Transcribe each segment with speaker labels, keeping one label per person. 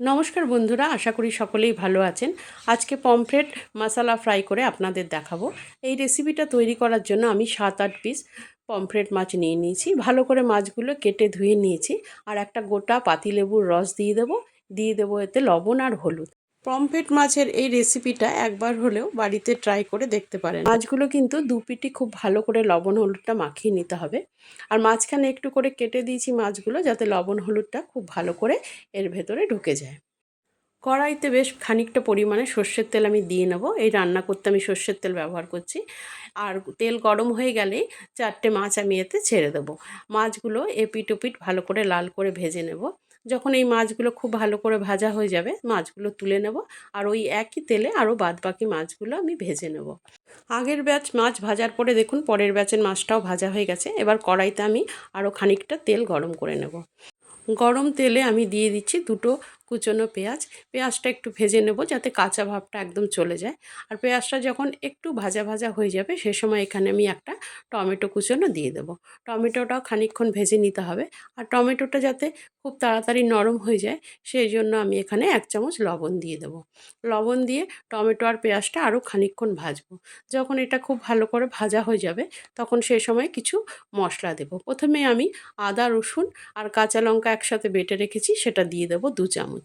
Speaker 1: নমস্কার বন্ধুরা, আশা করি সকলেই ভালো আছেন। আজকে পমফ্রেট মশালা ফ্রাই করে আপনাদের দেখাবো। এই রেসিপিটা তৈরি করার জন্য আমি সাত আট পিস পমফ্রেট মাছ নিয়ে নিয়েছি। ভালো করে মাছগুলো কেটে ধুয়ে নিয়েছি। আর একটা গোটা পাতিলেবুর রস দিয়ে দেবো। দিয়ে দেবো এতে লবণ আর হলুদ। পমফ্রেট মাছের এই রেসিপিটা একবার হলেও বাড়িতে ট্রাই করে দেখতে পারেন। মাছগুলো কিন্তু দু পিটি খুব ভালো করে লবণ হলুদটা মাখিয়ে নিতে হবে। আর মাঝখানে একটু করে কেটে দিয়েছি মাছগুলো যাতে লবণ হলুদটা খুব ভালো করে এর ভেতরে ঢুকে যায়। কড়াইতে বেশ খানিকটা পরিমাণে সর্ষের তেল আমি দিয়ে নেব। এই রান্না করতে আমি সর্ষের তেল ব্যবহার করছি। আর তেল গরম হয়ে গেলেই চারটে মাছ আমি এতে ছেড়ে দেবো। মাছগুলো এপিট ওপিট ভালো করে লাল করে ভেজে নেব। যখন এই মাছগুলো খুব ভালো করে ভাজা হয়ে যাবে, মাছগুলো তুলে নেব আর ওই একই তেলে আরও বাদ বাকি মাছগুলো আমি ভেজে নেব। আগের ব্যাচ মাছ ভাজার পরে দেখুন পরের ব্যাচের মাছটাও ভাজা হয়ে গেছে, এবার কড়াইতে আমি আরও খানিকটা তেল গরম করে নেব। গরম তেলে আমি দিয়ে দিচ্ছি দুটো কুচনো পেঁয়াজ। পেঁয়াজটা একটু ভেজে নেব যাতে কাঁচা ভাবটা একদম চলে যায়। আর পেঁয়াজটা যখন একটু ভাজা ভাজা হয়ে যাবে সে সময় এখানে আমি একটা টমেটো কুচনো দিয়ে দেবো। টমেটোটাও খানিকক্ষণ ভেজে নিতে হবে। আর টমেটোটা যাতে খুব তাড়াতাড়ি নরম হয়ে যায় সেই জন্য আমি এখানে এক চামচ লবণ দিয়ে দেবো। লবণ দিয়ে টমেটো আর পেঁয়াজটা আরও খানিকক্ষণ ভাজবো। যখন এটা খুব ভালো করে ভাজা হয়ে যাবে তখন সেই সময় কিছু মশলা দেব। প্রথমে আমি আদা, রসুন আর কাঁচা লঙ্কা একসাথে বেটে রেখেছি সেটা দিয়ে দেবো দু চামচ।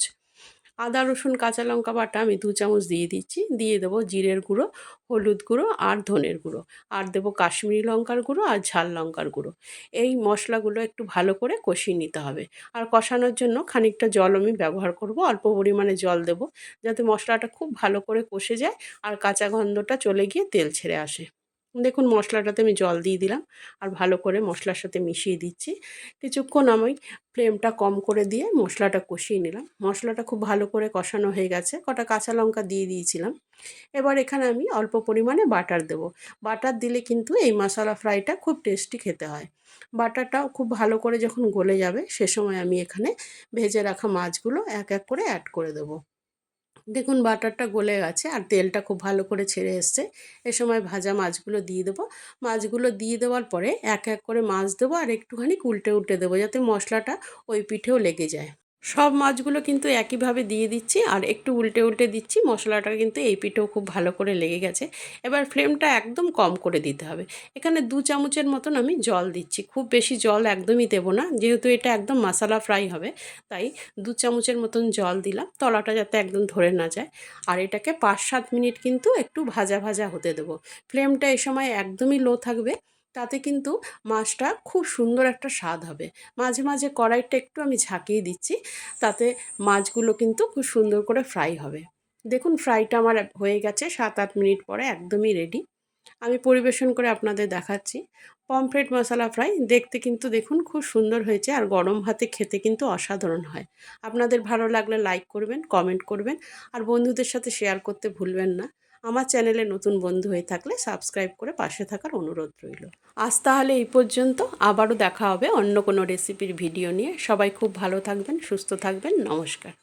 Speaker 1: আদা, রসুন, কাঁচা লঙ্কা বাটা আমি দু চামচ দিয়ে দিচ্ছি। দিয়ে দেবো জিরের গুঁড়ো, হলুদ গুঁড়ো আর ধনের গুঁড়ো। আর দেবো কাশ্মীরি লঙ্কার গুঁড়ো আর ঝাল লঙ্কার গুঁড়ো। এই মশলাগুলো একটু ভালো করে কষিয়ে নিতে হবে। আর কষানোর জন্য খানিকটা জল আমি ব্যবহার করব। অল্প পরিমাণে জল দেব যাতে মশলাটা খুব ভালো করে কষে যায় আর কাঁচা গন্ধটা চলে গিয়ে তেল ছেড়ে আসে। দেখুন, মশলাটাতে আমি জল দিয়ে দিলাম আর ভালো করে মশলার সাথে মিশিয়ে দিচ্ছি। কিছুক্ষণ আমি ফ্লেমটা কম করে দিয়ে মশলাটা কষিয়ে নিলাম। মশলাটা খুব ভালো করে কষানো হয়ে গেছে। কটা কাঁচা লঙ্কা দিয়ে দিয়েছিলাম। এবার এখানে আমি অল্প পরিমাণে বাটার দেব। বাটার দিলে কিন্তু এই মশলা ফ্রাইটা খুব টেস্টি খেতে হয়। বাটারটাও খুব ভালো করে যখন গলে যাবে, সে সময় আমি এখানে ভেজে রাখা মাছগুলো এক এক করে অ্যাড করে দেবো। দেখুন, বাটারটা গলে গেছে আর তেলটা খুব ভালো করে ছেড়ে এসছে। এ সময় ভাজা মাছগুলো দিয়ে দেবো। মাছগুলো দিয়ে দেওয়ার পরে এক এক করে মাছ দেবো আর একটুখানি উল্টে উল্টে দেবো যাতে মশলাটা ওই পিঠেও লেগে যায়। সব মাছগুলো কিন্তু একইভাবে দিয়ে দিচ্ছি আর একটু উল্টে উল্টে দিচ্ছি। মশলাটা কিন্তু এই পিঠেও খুব ভালো করে লেগে গেছে। এবার ফ্লেমটা একদম কম করে দিতে হবে। এখানে দু চামচের মতন আমি জল দিচ্ছি। খুব বেশি জল একদমই দেবো না, যেহেতু এটা একদম মশলা ফ্রাই হবে। তাই দু চামচের মতন জল দিলাম, তলাটা যাতে একদম ধরে না যায়। আর এটাকে পাঁচ সাত মিনিট কিন্তু একটু ভাজা ভাজা হতে দেবো। ফ্লেমটা এই সময় একদমই লো থাকবে। তাতে কিন্তু মাছটা খুব সুন্দর একটা স্বাদ হবে। মাঝে মাঝে কড়াইটা একটু আমি ঝাঁকিয়ে দিচ্ছি, তাতে মাছগুলো কিন্তু খুব সুন্দর করে ফ্রাই হবে। দেখুন, ফ্রাইটা আমার হয়ে গেছে সাত আট মিনিট পরে একদমই রেডি আমি পরিবেশন করে আপনাদের দেখাচ্ছি। পমফ্রেট মশলা ফ্রাই দেখতে কিন্তু দেখুন খুব সুন্দর হয়েছে আর গরম ভাতে খেতে কিন্তু অসাধারণ হয়। আপনাদের ভালো লাগলে লাইক করবেন, কমেন্ট করবেন আর বন্ধুদের সাথে শেয়ার করতে ভুলবেন না। আমার চ্যানেলে নতুন বন্ধু হয়ে থাকলে সাবস্ক্রাইব করে পাশে থাকার অনুরোধ রইল। আজ তাহলে এই পর্যন্ত। আবারও দেখা হবে অন্য কোনো রেসিপির ভিডিও নিয়ে। সবাই খুব ভালো থাকবেন, সুস্থ থাকবেন। নমস্কার।